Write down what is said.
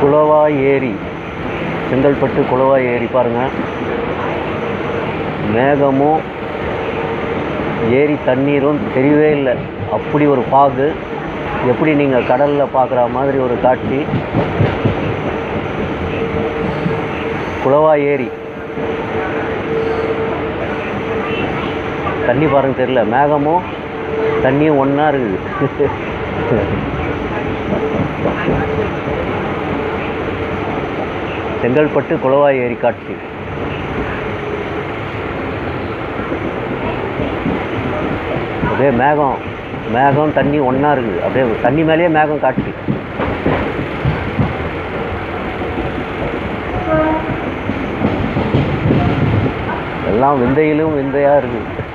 குளவா ஏரி. செங்கல்பட்டு குளவா ஏரி பாருங்கள் மேகமும் ஏரி தண்ணீரும் தெரியவே இல்லை. அப்படி ஒரு பாகு. எப்படி நீங்கள் கடலில் பார்க்குற மாதிரி ஒரு காட்சி. குளவா ஏரி. தண்ணி பாருங்க தெரியல. மேகமும் தண்ணியும் ஒன்றா இருக்குது. செங்கல்பட்டு குளவா ஏரி காட்சி. அப்படியே மேகம் மேகம் தண்ணி ஒன்றா இருக்குது. அப்படியே தண்ணி மேலேயே மேகம் காட்சி. எல்லாம் விந்தையிலும் விந்தையாக இருக்குது.